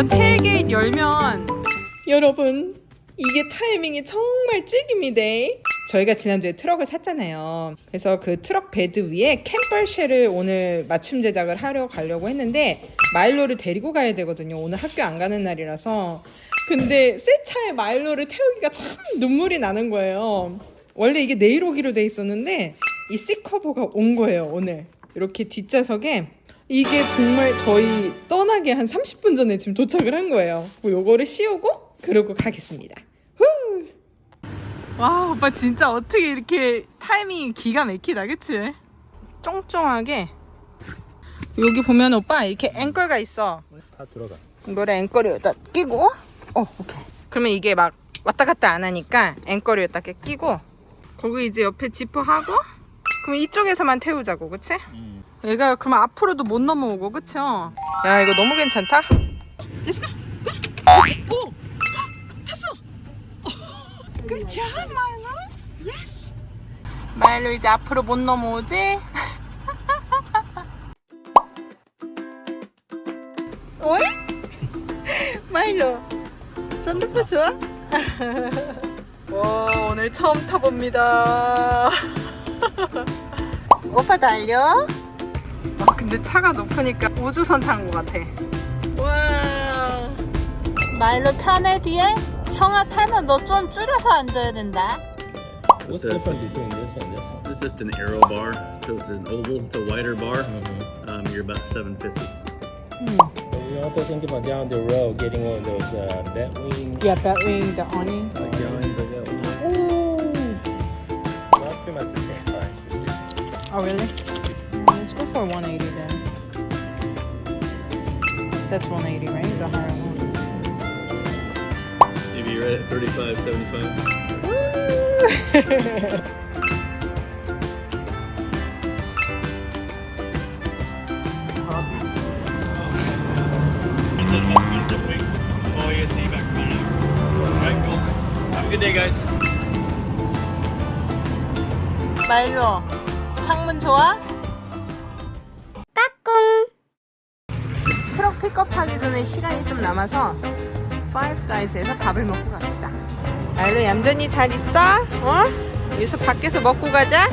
이거 테일게이트 열면 여러분 이게 타이밍이 정말 찍입니다. 저희가 지난주에 트럭을 샀잖아요. 그래서 그 트럭 베드 위에 캠퍼쉘을 오늘 맞춤 제작을 하려 가려고 했는데 마일로를 데리고 가야 되거든요. 오늘 학교 안 가는 날이라서. 근데 새 차에 마일로를 태우기가 참 눈물이 나는 거예요. 원래 이게 내일 오기로 돼 있었는데 이 C커버가 온 거예요, 오늘. 이렇게 뒷좌석에 이게 정말 저희 떠나기 한 30분 전에 지금 도착을 한 거예요. 그리고 요거를 씌우고 그러고 가겠습니다. 후! 와, 오빠 진짜 어떻게 이렇게 타이밍이 기가 막히다, 그치? 쫑쫑하게 여기 보면 오빠 이렇게 앵걸가 있어. 다 들어가. 이거를 앵거리 여기다 끼고 어 오케이 그러면 이게 막 왔다 갔다 안 하니까 앵거리 여기다 이렇게 끼고 거기 이제 옆에 지퍼 하고 그럼 이쪽에서만 태우자고 그치? 음. 얘가 그러면 앞으로도 못 넘어오고 그쵸? 야 이거 너무 괜찮다 Let's go go 오 탔어 Good job 마일로 Yes 마일로 이제 앞으로 못 넘어오지? 어이? 마일로 썬루프 좋아? 와 오늘 처음 타봅니다 오빠 달려? 아 근데 차가 높으니까 우주선 탄 것 같아 와 마일로 편해 뒤에? 형아 타면 너 좀 줄여서 앉아야 된다. What's The- different between this and this one? It's just an arrow bar, so it's an oval, it's a wider bar. Mm-hmm. Um, you're about 750. But we also think about down the road getting one of those uh, bat wing. Yeah, Batwing, the awning Like the awnings like that. Well, that's pretty much the same price. Oh really? Let's go for 180 then That's 180 right? The higher one Maybe you're at 35, 75. You said about 27 weeks. Oh, yeah, see you back from Alright, cool. Have a good day, guys. 마일로 창문 좋아? 전에 시간이 좀 남아서 파이브 가이즈에서 밥을 먹고 갑시다. 아이로 얌전히 잘 있어? 어? 여기서 밖에서 먹고 가자.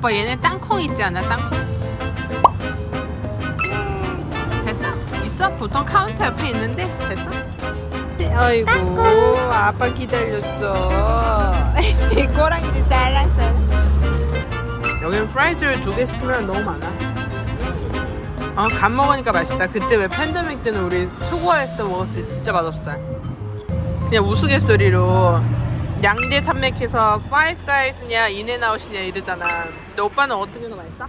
오빠 얘네 땅콩 있지 않아? 땅콩. 됐어? 있어? 보통 카운터 옆에 있는데 됐어? 네, 아이고 아빠 기다렸어. 꼬랑지 살랑살. 여긴 프라이즈를 두 개 시키면 너무 많아. 아, 간 먹으니까 맛있다. 그때 왜 팬데믹 때는 우리 초고에서 먹었을 때 진짜 맛없어. 그냥 우스갯소리로 양대 산맥해서 파이브 가이즈냐 인앤아웃이냐 이러잖아. 근데 오빠는 어떤 게 더 맛있어?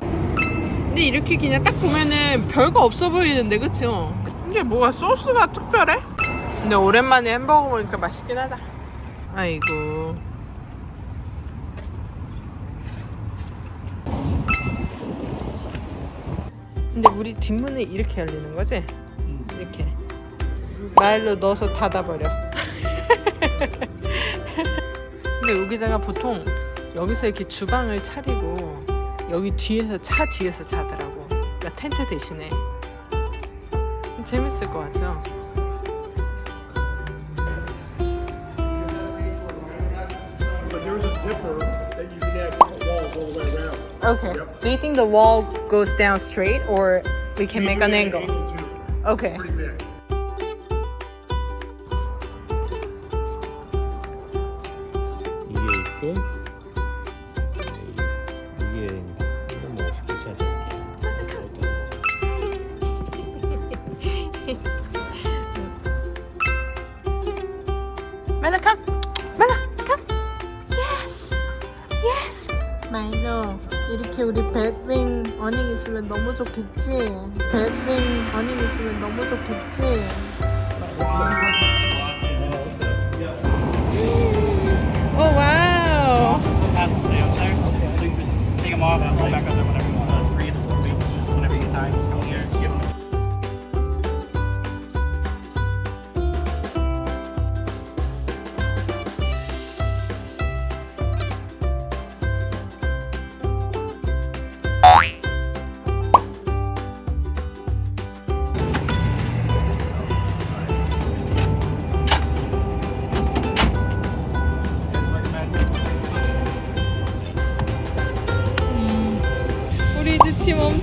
근데 이렇게 그냥 딱 보면은 별거 없어 보이는데 그쵸? 근데 뭐가 소스가 특별해? 근데 오랜만에 햄버거 먹으니까 맛있긴 하다. 아이고. 근데 우리 뒷문이 이렇게 열리는 거지? 이렇게. 마일로 넣어서 닫아버려. 근데 여기다가 보통 여기서 이렇게 주방을 차리고 여기 뒤에서 차 뒤에서 자더라고. 그러니까 텐트 대신에 재밌을 것 같죠? Okay. Do you think the wall goes down straight or we can make an angle? Okay. 있고 이건 뭐. 말로 come 말로 come. Yes. Yes. 말로 이렇게 우리 배윙 어닝 있으면 너무 좋겠지? 배윙 어닝 있으면 너무 좋겠지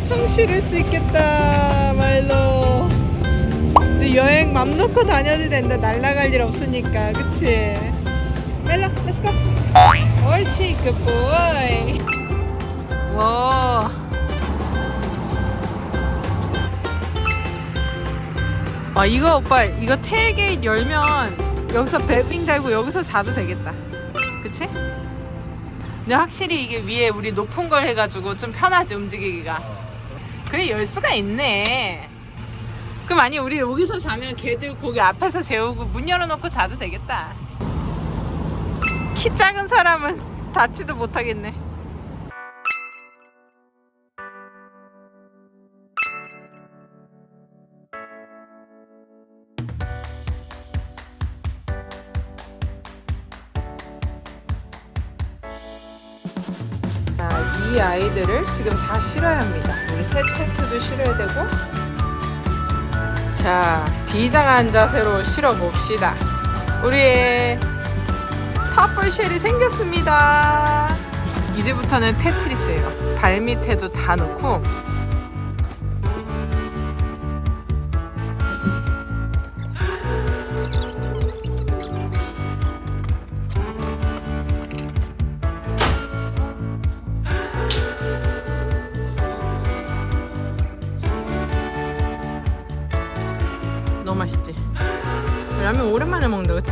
엄청 실을 수 있겠다 말로. 이제 여행 맘 놓고 다녀도 된다. 날라갈 일 없으니까. 그치? 멜로 렛츠 고 옳지 굿보이 와. 아, 이거 오빠 이거 테일게이트 열면 여기서 배빙 달고 여기서 자도 되겠다. 그치? 근데 확실히 이게 위에 우리 높은 걸 해가지고 좀 편하지 움직이기가. 그래 열 수가 있네. 그럼 아니 우리 여기서 자면 걔들 거기 앞에서 재우고 문 열어놓고 자도 되겠다. 키 작은 사람은 닿지도 못하겠네. 이 아이들을 지금 다 실어야 합니다. 우리 새 텐트도 실어야 되고. 자, 비장한 자세로 실어 봅시다. 우리의 탑볼쉘이 생겼습니다. 이제부터는 테트리스예요. 발 밑에도 다 넣고. 너무 맛있지? 라면 오랜만에 먹는다, 그치?